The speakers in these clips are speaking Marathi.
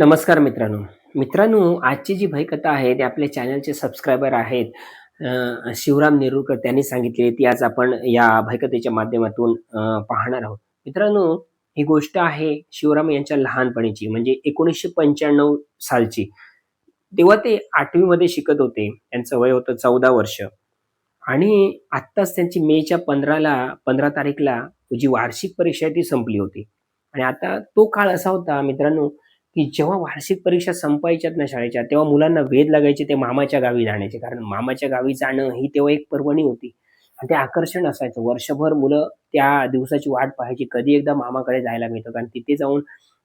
नमस्कार मित्रांनो. मित्रांनो आजची जी भयकथा आहे ते आपल्या चॅनलचे सबस्क्रायबर आहेत शिवराम नेरुरकर त्यांनी सांगितली ती आज आपण या भयकथेच्या माध्यमातून पाहणार आहोत. मित्रांनो ही गोष्ट आहे शिवराम यांच्या लहानपणीची म्हणजे एकोणीसशे पंच्याण्णव सालची. तेव्हा ते आठवीमध्ये शिकत होते. त्यांचं वय होतं चौदा वर्ष. आणि आत्ताच त्यांची मेच्या पंधराला पंधरा तारीखला जी वार्षिक परीक्षा आहे ती संपली होती. आणि आता तो काळ असा होता मित्रांनो की जेव्हा वार्षिक परीक्षा संपायच्यात ना शाळेच्या तेव्हा मुलांना वेध लागायचे ते मामाच्या गावी जाण्याचे. कारण मामाच्या गावी जाणं ही तेव्हा एक पर्वणी होती. आणि ते आकर्षण असायचं. वर्षभर मुलं त्या दिवसाची वाट पाहायची. कधी एकदा मामाकडे जायला मिळतं. कारण तिथे जाऊन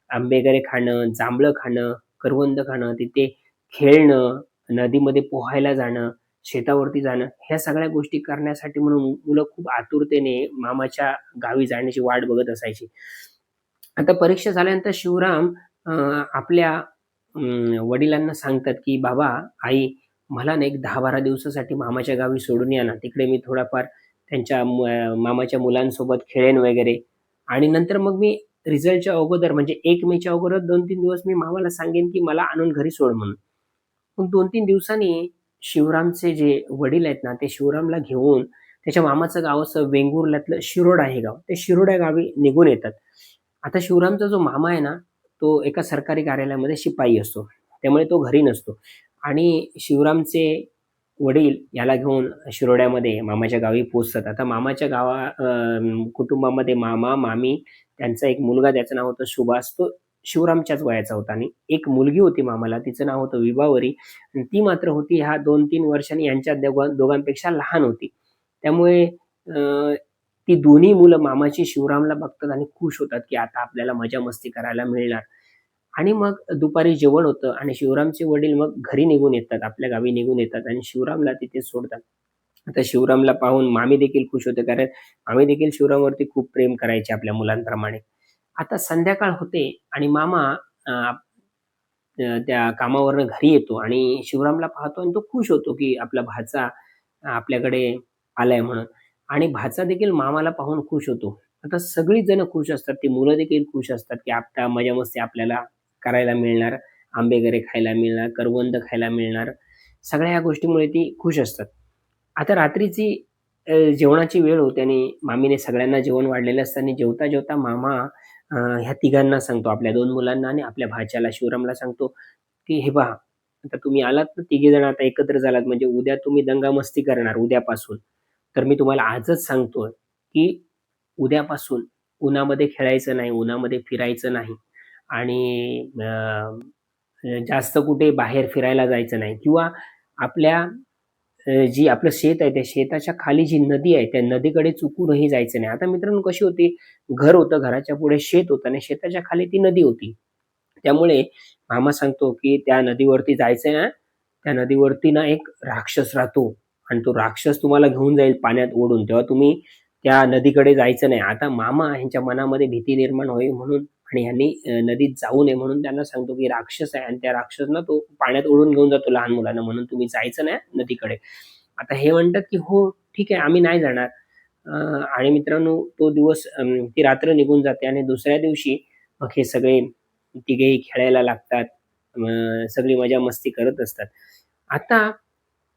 आंबेगरे खाणं जांभळं खाणं करवंद खाणं तिथे खेळणं नदीमध्ये पोहायला जाणं शेतावरती जाणं ह्या सगळ्या गोष्टी करण्यासाठी म्हणून मुलं खूप आतुरतेने मामाच्या गावी जाण्याची वाट बघत असायची. आता परीक्षा झाल्यानंतर शिवराम आपल्या वडिलांना सांगतात की बाबा आई मला ना एक दहा बारा दिवसासाठी मामाच्या गावी सोडून या ना. तिकडे मी थोडाफार त्यांच्या मामाच्या मुलांसोबत खेळेन वगैरे. आणि नंतर मग मी रिझल्टच्या अगोदर म्हणजे एक मेच्या अगोदर दोन तीन दिवस मी मामाला सांगेन की मला आणून घरी सोड म्हणून. मग दोन तीन दिवसांनी शिवरामचे जे वडील आहेत ना ते शिवरामला घेऊन त्याच्या मामाचं गाव असं वेंगुर्ल्यातलं शिरोड आहे गाव ते शिरोडा गावी निघून येतात. आता शिवरामचा जो मामा आहे ना तो एका सरकारी कार्यालयामध्ये शिपाई असतो. त्यामुळे तो घरी नसतो. आणि शिवरामचे वडील याला घेऊन शिरोड्यामध्ये मामाच्या गावी पोचतात आता मामाच्या गावा कुटुंबामध्ये मामा मामी त्यांचा एक मुलगा त्याचं नाव होतं सुभाष तो शिवरामच्याच वयाचा होता. आणि एक मुलगी होती मामाला. तिचं नाव होतं विभावरी. आणि ती मात्र होती ह्या दोन तीन वर्षांनी यांच्या दोघां दोघांपेक्षा लहान होती. त्यामुळे ती दोन्ही मुलं मामाची शिवरामला बघतात आणि खुश होतात की आता आपल्याला मजा मस्ती करायला मिळणार. आणि मग दुपारी जेवण होतं आणि शिवरामचे वडील मग घरी निघून येतात आपल्या गावी निघून येतात आणि शिवरामला तिथे सोडतात. आता शिवरामला पाहून मामी देखील खुश होते कारण मामी देखील शिवरामवरती खूप प्रेम करायचे आपल्या मुलांप्रमाणे. आता संध्याकाळ होते आणि मामा त्या कामावरनं घरी येतो आणि शिवरामला पाहतो आणि तो खुश होतो की आपला भाचा आपल्याकडे आलाय म्हणून. आणि भाचा देखील मामाला पाहून खुश होतो. आता सगळी जण खुश असतात. ती मुलं देखील खुश असतात की आता मजा मस्ती आपल्याला करायला मिळणार. आंबेगरे खायला मिळणार करवंद खायला मिळणार. सगळ्या ह्या गोष्टीमुळे ती खुश असतात. आता रात्रीची जेवणाची वेळ होते आणि मामीने सगळ्यांना जेवण वाढलेलं असतं आणि जेवता जेवता मामा ह्या तिघांना सांगतो. आपल्या दोन मुलांना आणि आपल्या भाच्याला शिवरामला सांगतो की हे पहा आता तुम्ही आलात ना तिघे जण आता एकत्र झालात. म्हणजे उद्या तुम्ही दंगामस्ती करणार उद्यापासून. तर मी तुम्हाला आजच सांगतोय की उद्यापासून उन्हामध्ये खेळायचं नाही उन्हामध्ये फिरायचं नाही आणि जास्त कुठे बाहेर फिरायला जायचं नाही किंवा आपल्या जी आपलं शेत आहे त्या शेताच्या खाली जी नदी आहे त्या नदीकडे चुकूनही जायचं नाही. आता मित्रांनो कशी होती? घर होतं घराच्या पुढे शेत होतं आणि शेताच्या खाली ती नदी होती. त्यामुळे मामा सांगतो की त्या नदीवरती जायचं ना त्या नदीवरती ना एक राक्षस राहतो. आणि तो राक्षस तुम्हाला घेऊन जाईल पाण्यात ओढून. तेव्हा तुम्ही त्या नदीकडे जायचं नाही. आता मामा ह्यांच्या मनामध्ये भीती निर्माण होईल म्हणून आणि ह्यांनी नदीत जाऊ नये म्हणून त्यांना सांगतो की राक्षस आहे आणि त्या राक्षसना तो पाण्यात ओढून घेऊन जातो लहान मुलांना म्हणून तुम्ही जायचं नाही नदीकडे. आता हे म्हणतात की हो ठीक आहे आम्ही नाही जाणार. आणि मित्रांनो तो दिवस ती रात्र निघून जाते आणि दुसऱ्या दिवशी मग हे सगळे तिघेही खेळायला लागतात. सगळी मजा मस्ती करत असतात. आता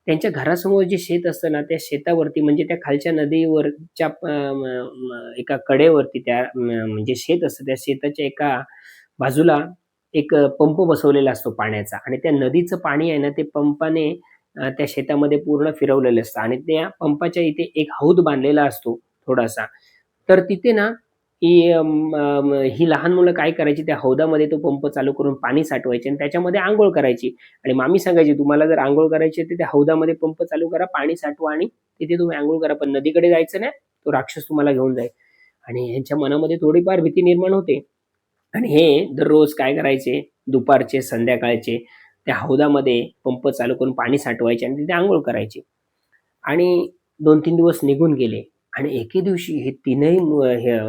त्यांच्या घरासमोर जे शेत असतं ना त्या शेतावरती म्हणजे त्या खालच्या नदीवरच्या एका कडेवरती त्या म्हणजे शेत असतं त्या शेताच्या एका बाजूला एक पंप बसवलेला असतो पाण्याचा. आणि त्या नदीचं पाणी आहे ना ते पंपाने त्या शेतामध्ये पूर्ण फिरवलेलं असतं. आणि त्या पंपाच्या इथे एक हौद बांधलेला असतो थोडासा. तर तिथे ना की ही लहान मुलं काय करायची? त्या हौदामध्ये तो पंप चालू करून पाणी साठवायचे आणि त्याच्यामध्ये आंघोळ करायची. आणि मामी सांगायची तुम्हाला जर आंघोळ करायची तर त्या हौदामध्ये पंप चालू करा पाणी साठवा आणि तिथे तुम्ही आंघोळ करा. पण नदीकडे जायचं नाही तो राक्षस तुम्हाला घेऊन जाईल. आणि यांच्या मनामध्ये थोडीफार भीती निर्माण होते. आणि हे दररोज काय करायचे? दुपारचे संध्याकाळचे त्या हौदामध्ये पंप चालू करून पाणी साठवायचे आणि तिथे आंघोळ करायचे. आणि दोन तीन दिवस निघून गेले. आणि एके दिवशी हे तीनही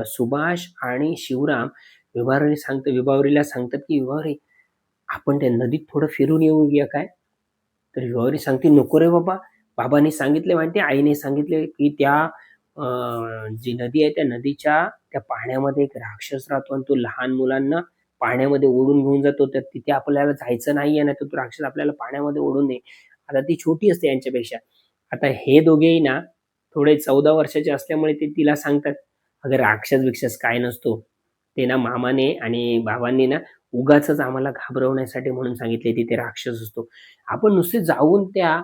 सुभाष आणि शिवराम विभावरी सांगतात विभावरीला सांगतात की विभावरी आपण त्या नदीत थोडं फिरून येऊया काय? तर विभावरी सांगते नको रे बाबा. बाबांनी सांगितले माहिती आईने सांगितले की त्या जी नदी आहे त्या नदीच्या त्या पाण्यामध्ये एक राक्षस राहतो आणि तो लहान मुलांना पाण्यामध्ये ओढून घेऊन जातो. तर तिथे आपल्याला जायचं नाही आहे ना तो राक्षस आपल्याला पाण्यामध्ये ओढून नये आता ती छोटी असते यांच्यापेक्षा. आता हे दोघेही ना थोडे चौदा वर्षाचे असल्यामुळे ते तिला सांगतात अगं राक्षस बिक्षस काय नसतो. ते ना मामाने आणि बाबांनी ना उगाच आम्हाला घाबरवण्यासाठी म्हणून सांगितले तिथे राक्षस असतो. आपण नुसते जाऊन त्या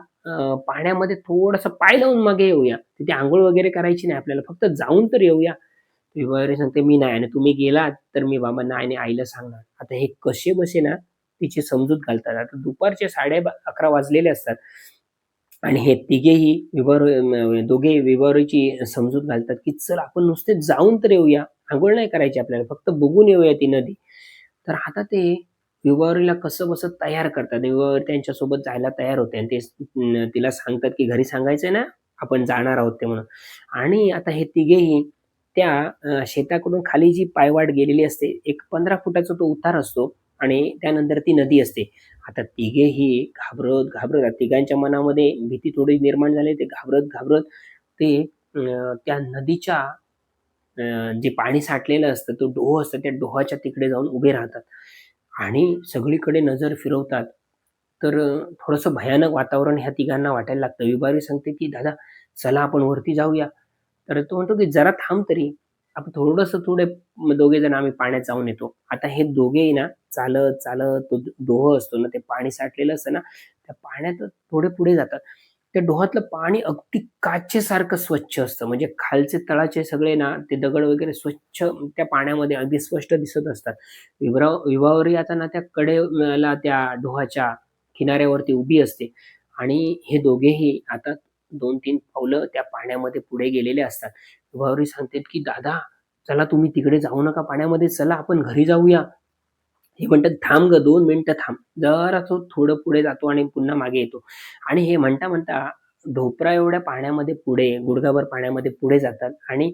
पाण्यामध्ये थोडस पाय लावून मागे येऊया. तिथे आंघोळ वगैरे करायची नाही आपल्याला फक्त जाऊन तर येऊया. वगैरे सांगते मी नाही आणि तुम्ही गेलात तर मी बाबांना आणि आईला सांगणार. आता हे कसे बसे ना तिची समजूत घालतात. आता दुपारचे साडे अकरा वाजलेले असतात. आणि हे तिघेही विवाह दोघे विवाहाची समजूत घालतात की चल आपण नुसते जाऊन तर येऊया. आंघोळ नाही करायची आपल्याला. फक्त बघून येऊया ती नदी. तर आता ते विवाहरीला कसं बसं तयार करतात. विवाहरी त्यांच्यासोबत जायला तयार होते आणि ते तिला सांगतात की घरी सांगायचंय ना आपण जाणार आहोत ते म्हणून. आणि आता हे तिघेही त्या शेताकडून खाली जी पायवाट गेलेली असते एक पंधरा फुटाचा तो उतार असतो. आणि त्यानंतर ती नदी असते. आता तिघेही घाबरत घाबरत. तिघांच्या मनामध्ये भीती थोडी निर्माण झाली. ते घाबरत घाबरत ते त्या नदीच्या जे पाणी साठलेलं असतं तो डोह असतं त्या डोहाच्या तिकडे जाऊन उभे राहतात. आणि सगळीकडे नजर फिरवतात. तर थोडंसं भयानक वातावरण ह्या तिघांना वाटायला लागतं. विभारी सांगते की दादा चला आपण वरती जाऊया. तर तो म्हणतो की जरा थांब तरी. आपण थोडंसं थोडे दोघे जण आम्ही पाण्यात जाऊन येतो. आता हे दोघेही ना चालत चालत तो डोह असतो ना ते पाणी साठलेलं असतं ना त्या पाण्यात थोडे पुढे जातात. त्या डोहातलं पाणी अगदी काचेसारखं स्वच्छ असतं. म्हणजे खालचे तळाचे सगळे ना ते दगड वगैरे स्वच्छ त्या पाण्यामध्ये अगदी स्पष्ट दिसत असतात. विवरा विवाहरी आता ना त्या कडेला त्या डोहाच्या किनाऱ्यावरती उभी असते. आणि हे दोघेही आता दोन तीन पावलं त्या पाण्यामध्ये पुढे गेलेले असतात. विवाहरी सांगतात की दादा चला तुम्ही तिकडे जाऊ नका पाण्यामध्ये चला आपण घरी जाऊया. हे म्हणतात थांब ग दोन मिनटं थांब. जरा तो थोडं पुढे जातो आणि पुन्हा मागे येतो. आणि हे म्हणता म्हणता ढोपरा एवढ्या पाण्यामध्ये पुढे गुडघाभर पाण्यामध्ये पुढे जातात आणि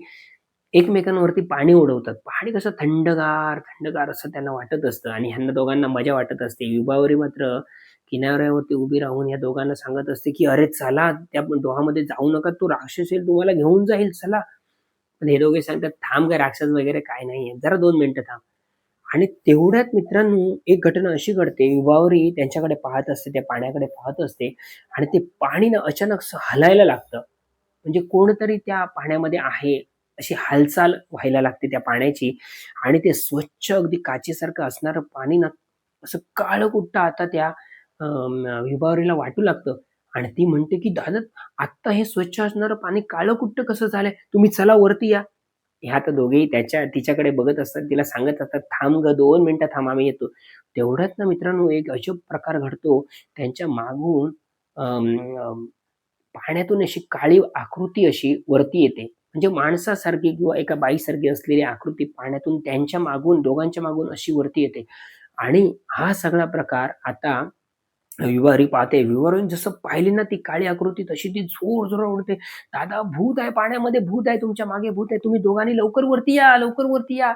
एकमेकांवरती पाणी उडवतात पाणी कसं थंडगार थंडगार असं त्यांना वाटत असतं आणि ह्यांना दोघांना मजा वाटत असते. विभावरी मात्र किनाऱ्यावरती उभी राहून या दोघांना सांगत असते की अरे चला त्या डोहामध्ये जाऊ नका. तो राक्षस येईल तुम्हाला घेऊन जाईल. चला. पण हे दोघे सांगतात थांब काय राक्षस वगैरे काय नाहीये जरा दोन मिनिटं थांब. आणि तेवढ्यात मित्रांनो एक घटना अशी घडते. युवावरी त्यांच्याकडे पाहत असते त्या पाण्याकडे पाहत असते. आणि ते पाणी ना अचानक हलायला लागतं. म्हणजे कोणतरी त्या पाण्यामध्ये आहे. अशी हालचाल व्हायला लागते त्या पाण्याची. आणि ते स्वच्छ अगदी काचेसारखं असणारं पाणी ना असं काळं कुठं आता त्या विभावरीला वाटू लागतं. आणि ती म्हणते की दादा आत्ता हे स्वच्छ असणारं पाणी काळं कुट्ट कसं झालंय? तुम्ही चला वरती या. ह्या तर दोघेही त्याच्या तिच्याकडे बघत असतात. तिला सांगत असतात थांब ग दोन मिनिटं थांब आम्ही येतो. तेवढ्यात ना मित्रांनो एक अजब प्रकार घडतो. त्यांच्या मागून पाण्यातून अशी काळी आकृती अशी वरती येते. म्हणजे माणसासारखी किंवा एका बाईसारखी असलेली आकृती पाण्यातून त्यांच्या मागून दोघांच्या मागून अशी वरती येते. आणि हा सगळा प्रकार आता विवारी पाहते. विवारून जसं पाहिली ना ती काळी आकृती तशी ती जोर जोर उडते. दादा भूत आहे पाण्यामध्ये भूत आहे तुमच्या मागे भूत आहे. तुम्ही दोघांनी लवकर वरती या लवकर वरती या.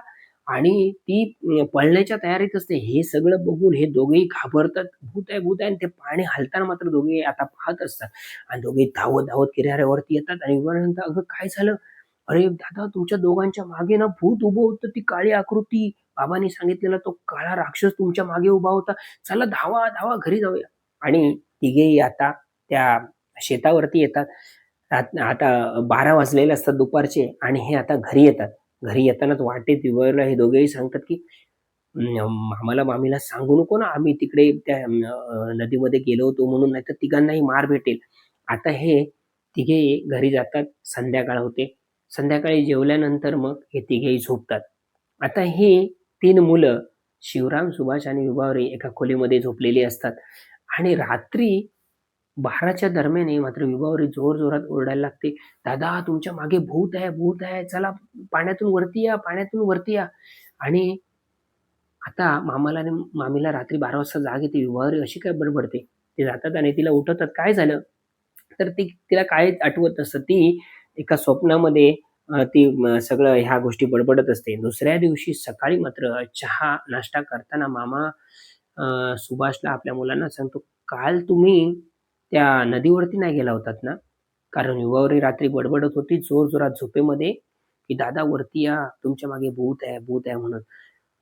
आणि ती पळण्याच्या तयारीत असते. हे सगळं बघून हे दोघेही घाबरतात. भूत आहे भूत आहे आणि ते पाणी हलताना मात्र दोघे आता पाहत असतात. आणि दोघे धावत धावत किनाऱ्यावरती येतात. आणि विवाह म्हणतात अगं काय झालं? अरे दादा तुमच्या दोघांच्या मागे ना भूत उभं होतं ती काळी आकृती. बाबांनी सांगितलेला तो काळा राक्षस तुमच्या मागे उभा होता. चला धावा धावा घरी जाऊया. आणि तिघेही आता त्या शेतावरती येतात. आता बारा वाजलेले असतात दुपारचे आणि हे आता घरी येतात. घरी येतानाच वाटेत विवरला हे दोघेही सांगतात की मामाला मामीला सांगू नको ना आम्ही तिकडे त्या नदीमध्ये गेलो होतो म्हणून नाही तर तिघांनाही मार भेटेल. आता हे तिघे घरी जातात संध्याकाळ होते. संध्याकाळी जेवल्यानंतर मग हे तिघेही झोपतात. आता ही तीन मुलं शिवराम सुभाष आणि विभावरी एका खोलीमध्ये झोपलेली असतात. आणि रात्री बाराच्या दरम्यान मात्र विभावरी जोर जोरात ओरडायला लागते. दादा तुमच्या मागे भूत आहे भूत आहे. चला पाण्यातून वरती या पाण्यातून वरती या. आणि आता मामाला आणि मामीला रात्री बारा वाजता जाग येते. विभावरी अशी काय बडबडते? ते जातात आणि तिला उठवतात. काय झालं? तर ती तिला काय आठवत नसतं ती एका स्वप्नामध्ये ती सगळं ह्या गोष्टी बडबडत असते. दुसऱ्या दिवशी सकाळी मात्र चहा नाश्ता करताना मामा सुभाषला आपल्या मुलांना सांगतो काल तुम्ही त्या नदीवरती नाही गेला होतात ना? कारण युवावरी रात्री बडबडत होती जोर जोरात झोपेमध्ये की दादा वरती या तुमच्या मागे भूत आहे भूत आहे म्हणून.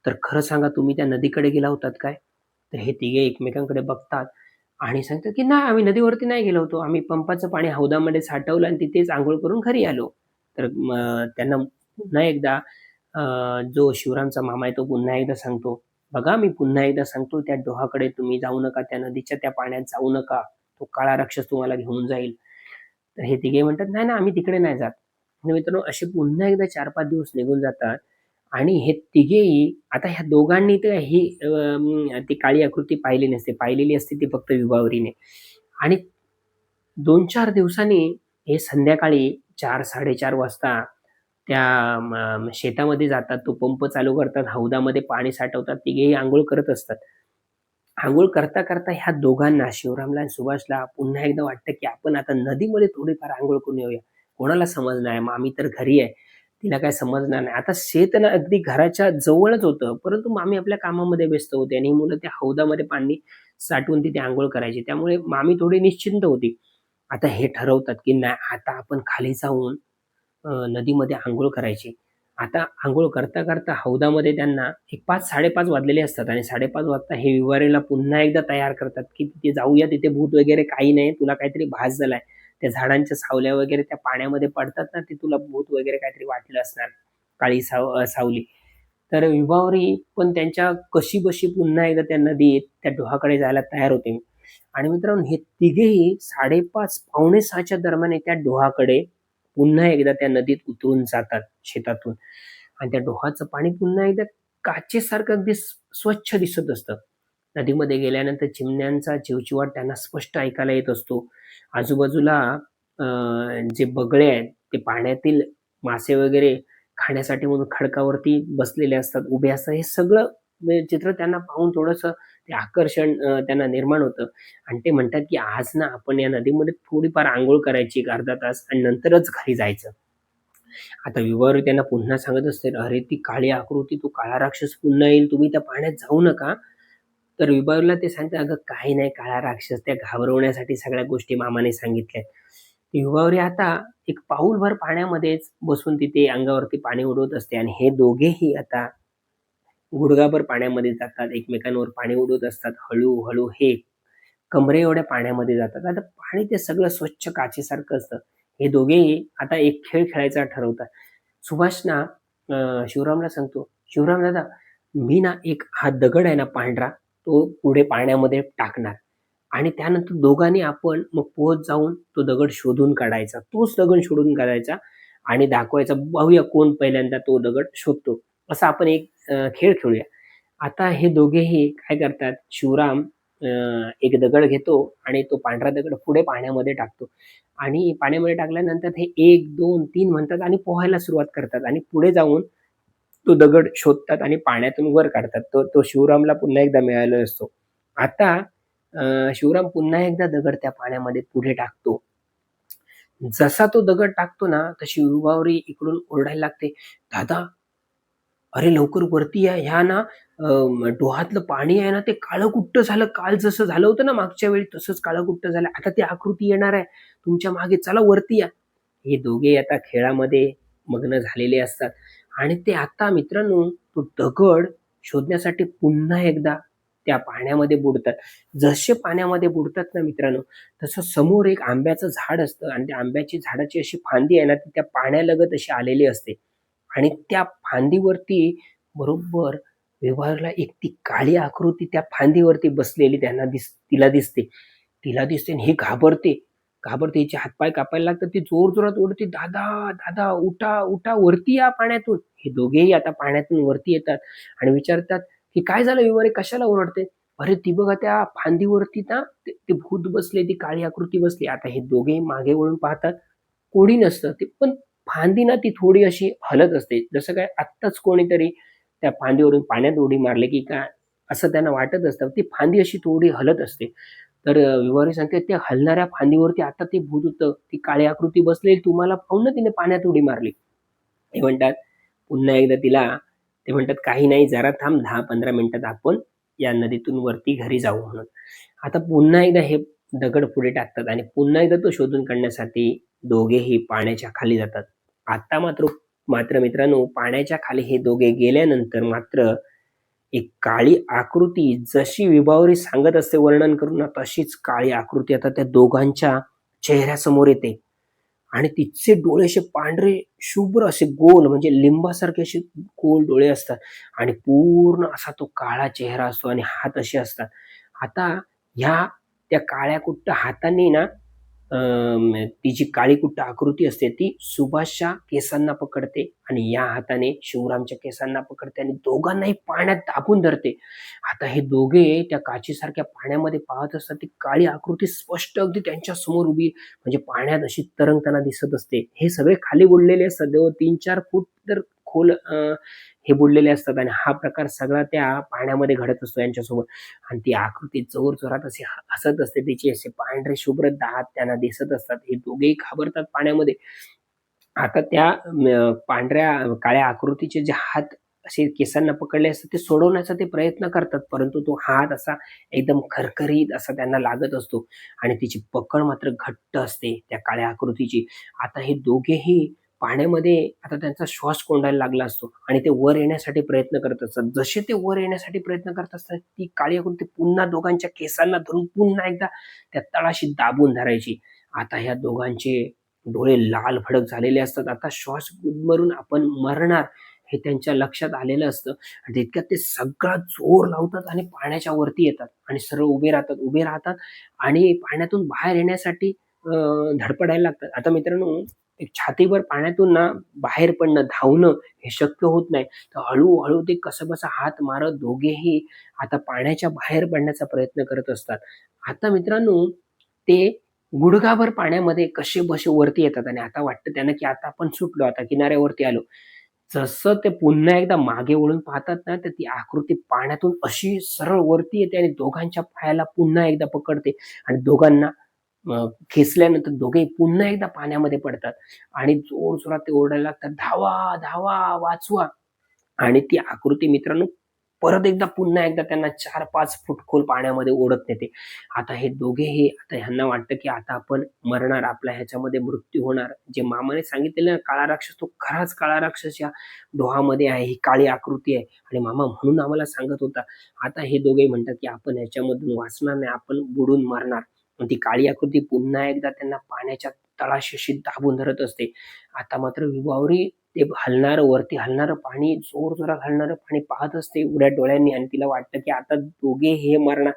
तर खरं सांगा तुम्ही त्या नदीकडे गेला होतात काय? तर हे तिघे एकमेकांकडे बघतात. आणि सांगतात की नाही आम्ही नदीवरती नाही गेलो होतो. आम्ही पंपाचं पाणी हौदामध्ये साठवलं आणि तिथेच आंघोळ करून घरी आलो. तर त्यांना पुन्हा एकदा जो शिवरामचा मामा आहे तो पुन्हा एकदा सांगतो बघा मी पुन्हा एकदा सांगतो त्या डोहाकडे तुम्ही जाऊ नका त्या नदीच्या त्या पाण्यात जाऊ नका. तो काळा राक्षस तुम्हाला घेऊन जाईल. तर हे तिघे म्हणतात नाही ना आम्ही तिकडे नाही जात. मित्रांनो असे पुन्हा एकदा चार पाच दिवस निघून जातात. आणि हे तिघेही आता ह्या दोघांनी तर ही ती काळी आकृती पाहिली नसते. पाहिलेली असते ती फक्त विभावरीने आणि दोन चार दिवसांनी हे संध्याकाळी चार साडेचार वाजता त्या शेतामध्ये जातात. तो पंप चालू करतात. हौदामध्ये पाणी साठवतात. तिघेही आंघोळ करत असतात. आंघोळ करता करता ह्या दोघांना शिवरामला आणि सुभाषला पुन्हा एकदा वाटतं की आपण आता नदीमध्ये थोडीफार आंघोळ करून येऊया. कोणाला समजणार? आहे आम्ही तर घरी आहे. तिला काय समजणार नाही. आता शेत ना अगदी घराच्या जवळच होतं परंतु मामी आपल्या कामामध्ये व्यस्त होते आणि मुलं त्या हौदामध्ये पाणी साठवून तिथे आंघोळ करायची. त्यामुळे मामी थोडी निश्चिंत होती. आता हे ठरवतात की नाही आता आपण खाली जाऊन नदीमध्ये आंघोळ करायची. आता आंघोळ करता करता हौदामध्ये त्यांना एक पाच साडेपाच वाजलेले असतात आणि साडेपाच वाजता हे विवारेला पुन्हा एकदा तयार करतात की तिथे जाऊया तिथे भूत वगैरे काही नाही तुला काहीतरी भास झालाय. त्या झाडांच्या सावल्या वगैरे त्या पाण्यामध्ये पडतात ना ते तुला भूत वगैरे काहीतरी वाटलं असणार काळी साव सावली. तर विभावरी पण त्यांच्या कशी बशी पुन्हा एकदा त्या नदीत त्या डोहाकडे जायला तयार होते. आणि मित्रांनो हे तिघेही साडेपाच पावणे सहाच्या दरम्यान त्या डोहाकडे पुन्हा एकदा त्या नदीत उतरून जातात शेतातून. आणि त्या डोहाचं पाणी पुन्हा एकदा काचेसारखं अगदी स्वच्छ दिसत असतं. नदीमध्ये गेल्यानंतर चिमण्यांचा चिवचिवाट त्यांना स्पष्ट ऐकायला येत असतो. आजूबाजूला जे बगळे आहेत ते पाण्यातील मासे वगैरे खाण्यासाठी म्हणून खडकावरती बसलेले असतात उभे असतात हे सगळं म्हणजे चित्र त्यांना पाहून थोडंसं ते आकर्षण त्यांना निर्माण होतं. आणि ते म्हणतात की आज ना आपण या नदीमध्ये थोडीफार आंघोळ करायची एक अर्धा तास आणि नंतरच घरी जायचं. आता विवाह त्यांना पुन्हा सांगत असते अरे ती काळी आकृती तो काळा राक्षस पुन्हा येईल तुम्ही त्या पाण्यात जाऊ नका. तर विभावरीला ते सांगते अगं काही नाही काळा राक्षस त्या घाबरवण्यासाठी सगळ्या गोष्टी मामाने सांगितल्या विभावरी आता एक पाऊलभर पाण्यामध्येच बसून तिथे अंगावरती पाणी उडवत असते आणि हे दोघेही आता गुडघाभर पाण्यामध्ये जातात एकमेकांवर पाणी उडवत असतात हळूहळू हे कमरे एवढ्या पाण्यामध्ये जातात. आता पाणी ते सगळं स्वच्छ काचेसारखं असतं. हे दोघेही आता एक खेळ खेळायचा ठरवतात. सुभाषना अं, शिवरामला सांगतो शिवराम दादा मी ना एक हा दगड आहे ना पांढरा तो पुढे पाण्यामध्ये टाकणार. आणि त्यानंतर दोघांनी आपण मग पोहत जाऊन तो दगड शोधून काढायचा. तोच दगड शोधून काढायचा आणि दाखवायचा बघूया कोण पहिल्यांदा तो दगड शोधतो. असा आपण एक खेळ खेळूया. आता हे दोघेही काय करतात शिवराम एक दगड घेतो आणि तो पांढरा दगड पुढे पाण्यामध्ये टाकतो. आणि पाण्यामध्ये टाकल्यानंतर हे एक दोन तीन म्हणतात आणि पोहायला सुरुवात करतात. आणि पुढे जाऊन तो दगड शोधतात आणि पाण्यातून वर काढतात. तो तो शिवरामला पुन्हा एकदा मिळालेला असतो. आता शिवराम पुन्हा एकदा दगड त्या पाण्यामध्ये पुढे टाकतो. जसा तो दगड टाकतो ना तशी विभावरी इकडून ओरडायला लागते दादा अरे लवकर वरती या ह्या ना डोहातलं पाणी आहे ना ते काळं कुट्ट झालं काल जसं झालं होतं ना मागच्या वेळी तसंच काळं कुट्ट झालं. आता ती आकृती येणार आहे. तुमच्या मागे चला वरती या. हे दोघे आता खेळामध्ये मग्न झालेले असतात. आणि ते आता मित्रांनो तो दगड शोधण्यासाठी पुन्हा एकदा त्या पाण्यामध्ये बुडतात. जसे पाण्यामध्ये बुडतात ना मित्रांनो तसं समोर एक आंब्याचं झाड असतं आणि त्या आंब्याची झाडाची अशी फांदी आहे ना ती त्या पाण्यालगत अशी आलेली असते. आणि त्या फांदीवरती बरोबर व्यवहारला एक ती काळी आकृती त्या फांदीवरती बसलेली त्यांना दिस तिला दिसते. तिला दिसते आणि ही घाबरते. घाबरते हिचे हातपाय कापायला लागतात ती जोर जोरात ओढते दादा दादा उठा उठा वरती या पाण्यातून. हे दोघेही आता पाण्यातून वरती येतात आणि विचारतात की काय झालं विवारे कशाला ओरडते? अरे ती बघा त्या फांदीवरती ना ते भूत बसले ती काळी आकृती बसली. आता हे दोघे मागे वळून पाहतात कोणी नसतं ते पण फांदी ना ती थोडी अशी हलत असते. जसं काय आत्ताच कोणीतरी त्या फांदीवरून पाण्यात उडी मारले की काय असं त्यांना वाटत असतं. ती फांदी अशी थोडी हलत असते. तर अं, सांगते त्या हलणाऱ्या फांदीवरती आता ते भूत होतं. ती काळी आकृती बसलेली तुम्हाला पाहून तिने पाण्यात उडी मारली. ते म्हणतात पुन्हा एकदा तिला ते म्हणतात काही नाही जरा थांब दहा पंधरा मिनिटात आपण या नदीतून वरती घरी जाऊ म्हणून. आता पुन्हा एकदा हे दगड पुढे टाकतात आणि पुन्हा एकदा तो शोधून काढण्यासाठी दोघेही पाण्याच्या खाली जातात. आता मात्र मात्र मित्रांनो पाण्याच्या खाली हे दोघे गेल्यानंतर मात्र एक काळी आकृती जशी विभावरी सांगत असते वर्णन करून ना तशीच काळी आकृती आता त्या दोघांच्या चेहऱ्यासमोर येते. आणि तिचे डोळे असे पांढरे शुभ्र असे गोल म्हणजे लिंबासारखे असे गोल डोळे असतात. आणि पूर्ण असा तो काळा चेहरा असतो आणि हात असे असतात. आता ह्या त्या काळ्या कुट्ट हाताने ना ती जी काळी कुट्ट आकृती असते ती सुभाषच्या केसांना पकडते आणि या हाताने शिवरामच्या केसांना पकडते आणि दोघांनाही पाण्यात दाबून धरते. आता हे दोघे त्या काचीसारख्या पाण्यामध्ये पाहत असतात ती काळी आकृती स्पष्ट अगदी त्यांच्यासमोर उभी म्हणजे पाण्यात अशी तरंगताना दिसत असते. हे सगळे खाली बुडलेले सदैव तीन चार फूट तर खोल हे बुडलेले असतात आणि हा प्रकार सगळा त्या पाण्यामध्ये घडत असतो यांच्यासोबत. आणि ती आकृती जोर जोरात अशी हसत असते. तिचे असे पांढरे शुभ्र दात त्यांना दिसत असतात. हे दोघेही घाबरतात पाण्यामध्ये. आता त्या पांढऱ्या काळ्या आकृतीचे जे हात असे केसांना पकडले असतात ते सोडवण्याचा ते प्रयत्न करतात. परंतु तो हात असा एकदम खरखरीत असा त्यांना लागत असतो. आणि तिची पकड मात्र घट्ट असते त्या काळ्या आकृतीची. आता हे दोघेही पाण्यामध्ये आता त्यांचा श्वास कोंडायला लागला असतो आणि ते वर येण्यासाठी प्रयत्न करत असतात. जसे ते वर येण्यासाठी प्रयत्न करत असतात ती काळी आकृती पुन्हा दोघांच्या केसांना धरून पुन्हा एकदा त्या तळाशी दाबून धरायची. आता ह्या दोघांचे डोळे लाल फडक झालेले असतात. आता श्वास गुदमरून आपण मरणार हे त्यांच्या लक्षात आलेलं असतं. आणि तितक्यात ते सगळा जोर लावतात आणि पाण्याच्या वरती येतात आणि सरळ उभे राहतात उभे राहतात आणि पाण्यातून बाहेर येण्यासाठी धडपडायला लागतात. आता मित्रांनो छातीवर छातीभर पाण्यातून ना बाहेर पडणं धावणं हे शक्य होत नाही. तर हळूहळू ते कसं बसं हात मारत दोघेही आता पाण्याच्या बाहेर पडण्याचा प्रयत्न करत असतात. आता मित्रांनो ते गुडघाभर पाण्यामध्ये कसे बसे वरती येतात आणि आता वाटतं त्यांना की आता आपण सुटलो आता किनाऱ्यावरती आलो. जसं ते पुन्हा एकदा मागे वळून पाहतात ना तर ती आकृती पाण्यातून अशी सरळ वरती येते आणि दोघांच्या पायाला पुन्हा एकदा पकडते आणि दोघांना खेचल्यानंतर दोघे पुन्हा एकदा पाण्यामध्ये पडतात. आणि जोर जोरात ते ओरडायला लागतात धावा धावा वाचवा. आणि ती आकृती मित्रांनो परत एकदा पुन्हा एकदा त्यांना चार पाच फूट खोल पाण्यामध्ये ओढत नेते. आता हे दोघेही आता ह्यांना वाटतं की आता आपण मरणार आपला ह्याच्यामध्ये मृत्यू होणार. जे मामाने सांगितलेलं ना काळा राक्षस तो खराच काळा राक्षस या डोहामध्ये आहे ही काळी आकृती आहे. आणि मामा म्हणून आम्हाला सांगत होता आता हे दोघे म्हणतात की आपण ह्याच्यामधून वाचणार नाही आपण बुडून मरणार. ती काळी आकृती पुन्हा एकदा त्यांना पाण्याच्या तळाशी अशी दाबून धरत असते. आता मात्र विभावरी ते हलणारं वरती हलणारं पाणी जोर जोरात हलणारं पाणी पाहत असते. उड्या डोळ्यांनी आणि तिला वाटतं की आता दोघे हे मरणार.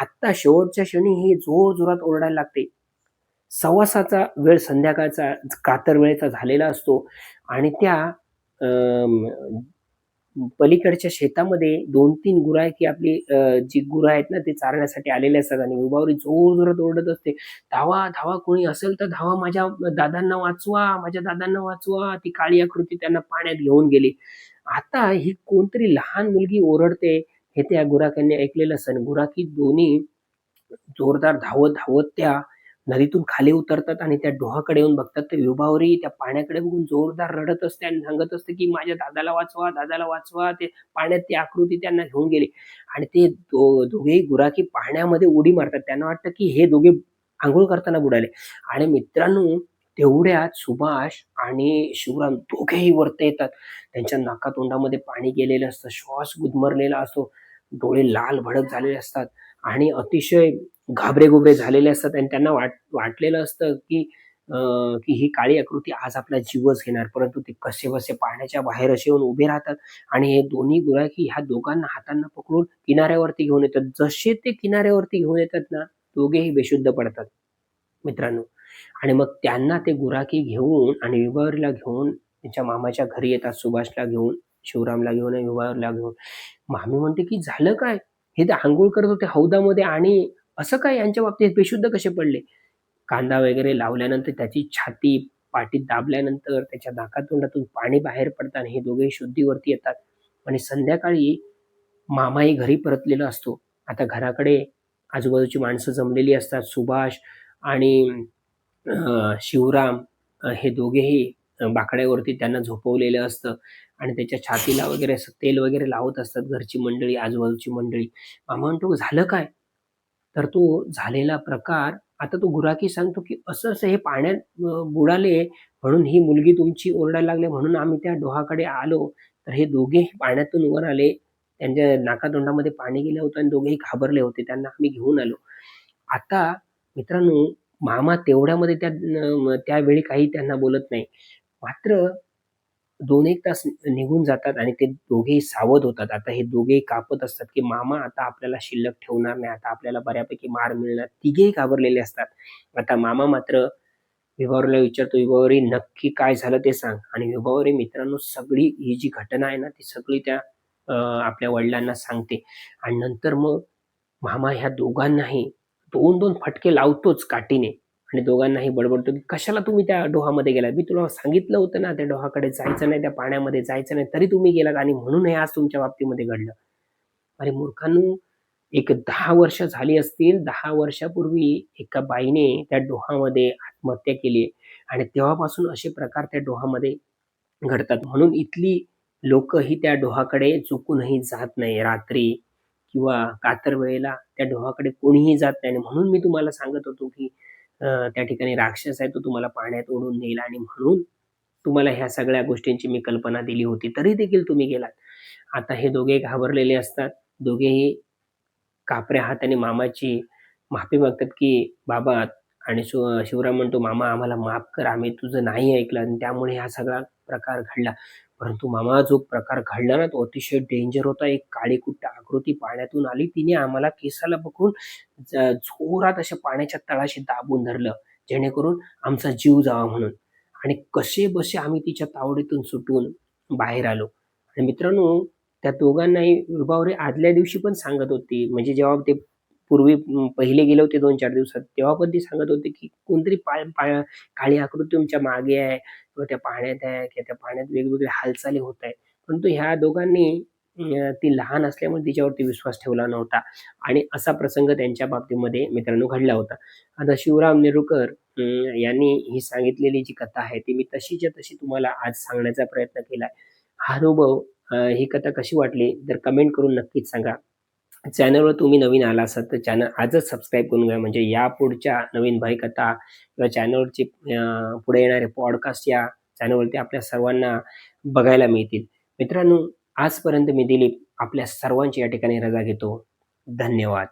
आत्ता शेवटच्या क्षणी हे जोर जोरात ओरडायला लागते. सवासाचा वेळ संध्याकाळचा कातर वेळेचा झालेला असतो आणि त्या पलीकडच्या शेतामध्ये दोन तीन गुराखी आपली जी गुरं आहेत ना ते चारण्यासाठी आलेले असतात आणि उभावरी जोर जोरात ओरडत असते. धावा धावा कोणी असेल तर धावा माझ्या दादांना वाचवा माझ्या दादांना वाचवा. ती काळी आकृती त्यांना पाण्यात घेऊन गेली. आता ही कोणतरी लहान मुलगी ओरडते हे त्या गुराख्यांनी ऐकलेलं असतं गुराखी दोन्ही जोरदार धावत धावत त्या नदीतून खाली उतरतात आणि त्या डोहाकडे येऊन बघतात. तर विभावरी त्या पाण्याकडे बघून जोरदार रडत असते आणि सांगत असते की माझ्या दादाला वाचवा दादाला वाचवा. ते पाण्यात ती आकृती त्यांना घेऊन गेली. आणि ते दो दोघेही गुराखी पाण्यामध्ये उडी मारतात. त्यांना वाटतं की हे दोघे आंघोळ करताना बुडाले. आणि मित्रांनो तेवढ्यात सुभाष आणि शिवराम दोघेही वरत येतात. त्यांच्या नाकातोंडामध्ये पाणी गेलेलं असतं. श्वास गुदमरलेला असतो. डोळे लाल भडक झालेले असतात. आणि अतिशय घाबरे गुबरे झालेले असतात आणि त्यांना वाट वाटलेलं असतं की की ही काळी आकृती आज आपला जीवच घेणार. परंतु ते कसे बसे पाण्याच्या बाहेर असे येऊन उभे राहतात आणि हे दोन्ही गुराखी ह्या दोघांना हातांना पकडून किनाऱ्यावरती घेऊन येतात. जसे ते किनाऱ्यावरती घेऊन येतात ना दोघेही बेशुद्ध पडतात मित्रांनो. आणि मग त्यांना ते गुराखी घेऊन आणि विभावरीला घेऊन त्यांच्या मामाच्या घरी येतात सुभाषला घेऊन शिवरामला घेऊन आणि विभावरीला घेऊन. मामी म्हणते की झालं काय? हे ते आंघोळ करत होते हौदामध्ये आणि असं काय यांच्या बाबतीत बेशुद्ध कसे पडले? कांदा वगैरे लावल्यानंतर त्याची छाती पाठीत दाबल्यानंतर त्याच्या नाकातोंडातून पाणी बाहेर पडताना आणि हे दोघे शुद्धीवरती येतात. आणि संध्याकाळी मामाही घरी परतलेला असतो. आता घराकडे आजूबाजूची माणसं जमलेली असतात. सुभाष आणि शिवराम हे दोघेही बाकड्यावरती त्यांना झोपवलेलं असतं. आणि त्याच्या छातीला वगैरे असं तेल वगैरे लावत असतात घरची मंडळी आजूबाजूची मंडळी. मामा म्हणतो झालं काय? तर तो झालेला प्रकार आता तो गुराखी सांगतो की असं असं हे पाण्यात बुडाले म्हणून ही मुलगी तुमची ओरडायला लागली म्हणून आम्ही त्या डोहाकडे आलो. तर हे दोघेही पाण्यातून वर आले. त्यांच्या नाकातोंडामध्ये पाणी गेलं होतं आणि दोघेही घाबरले होते. त्यांना आम्ही घेऊन आलो. आता मित्रांनो मामा तेवढ्यामध्ये त्या त्यावेळी काही त्यांना बोलत नाही. मात्र दोन एक तास निघून जातात आणि ते दोघेही सावध होतात. आता हे दोघेही कापत असतात की मामा आता आपल्याला शिल्लक ठेवणार नाही. आता आपल्याला बऱ्यापैकी मार मिळणार. तिघेही घाबरलेले असतात. आता मामा मात्र विभावरीला विचारतो विभावरी नक्की काय झालं ते सांग. आणि विभावरी मित्रांनो सगळी ही जी घटना आहे ना ती सगळी त्या आपल्या वडिलांना सांगते. आणि नंतर मग मामा ह्या दोघांनाही दोन दोन फटके लावतोच काठीने. आणि दोघांनाही बडबडतो की कशाला तुम्ही त्या डोहामध्ये गेलात? मी तुला सांगितलं होतं ना त्या डोहाकडे जायचं नाही त्या पाण्यामध्ये जायचं नाही तरी तुम्ही गेलात आणि म्हणून हे आज तुमच्या बाबतीमध्ये घडलं. अरे मूर्खांनो एक दहा वर्ष झाली असतील दहा वर्षापूर्वी एका बाईने त्या डोहामध्ये आत्महत्या केली आणि तेव्हापासून असे प्रकार त्या डोहामध्ये घडतात. म्हणून इथली लोक ही त्या डोहाकडे चुकूनही जात नाही. रात्री किंवा कातर वेळेला त्या डोहाकडे कोणीही जात नाही. आणि म्हणून मी तुम्हाला सांगत होतो की त्या ठिकाणी राक्षस आहे तो तुम्हाला पाण्यात ओढून नेईल आणि म्हणून तुम्हाला ह्या सगळ्या गोष्टींची मी कल्पना दिली होती तरी देखील तुम्ही गेलात. आता हे दोघे घाबरलेले असतात. दोघेही कापऱ्या हाताने मामाची माफी मागतात की बाबा आणि शिव शिवराम म्हणतो मामा आम्हाला माफ कर आम्ही तुझं नाही ऐकलं आणि त्यामुळे हा सगळा प्रकार घडला परंतु मामा जो प्रकार घडला ना तो अतिशय डेंजर होता. एक काळीकुट्ट आकृती पाण्यातून आली. तिने आम्हाला केसाला पकडून जोरात अशा पाण्याच्या तळाशी दाबून धरलं जेणेकरून आमचा जीव जावा म्हणून. आणि कसे बसे आम्ही तिच्या तावडीतून सुटून बाहेर आलो. आणि मित्रांनो त्या दोघांनाही विभावरे आदल्या दिवशी पण सांगत होती. म्हणजे जेव्हा ते पूर्वी पहिले गेले होते दोन चार दिवसात तेव्हा पण ती सांगत होते की कोणतरी पाय पाय काळी आकृती तुमच्या मागे आहे. किंवा त्या पाण्यात आहे किंवा त्या पाण्यात वेगवेगळ्या हालचाली होत आहेत. परंतु ह्या दोघांनी ती लहान असल्यामुळे तिच्यावरती विश्वास ठेवला नव्हता. आणि असा प्रसंग त्यांच्या बाबतीमध्ये मित्रांनो घडला होता. आता शिवराम नेरुकर यांनी ही सांगितलेली जी कथा आहे ती मी तशीच्या तशी तुम्हाला आज सांगण्याचा प्रयत्न केलाय. हा अनुभव ही कथा कशी वाटली तर कमेंट करून नक्कीच सांगा. चॅनलवर तुम्ही नवीन आला असाल तर चॅनल आजच सबस्क्राईब करून घ्या. म्हणजे या पुढच्या नवीन भयकथा किंवा चॅनलवरची पुढे येणारे पॉडकास्ट या चॅनलवरती आपल्या सर्वांना बघायला मिळतील. मित्रांनो आजपर्यंत मी दिलीप आपल्या सर्वांची या ठिकाणी रजा घेतो. धन्यवाद.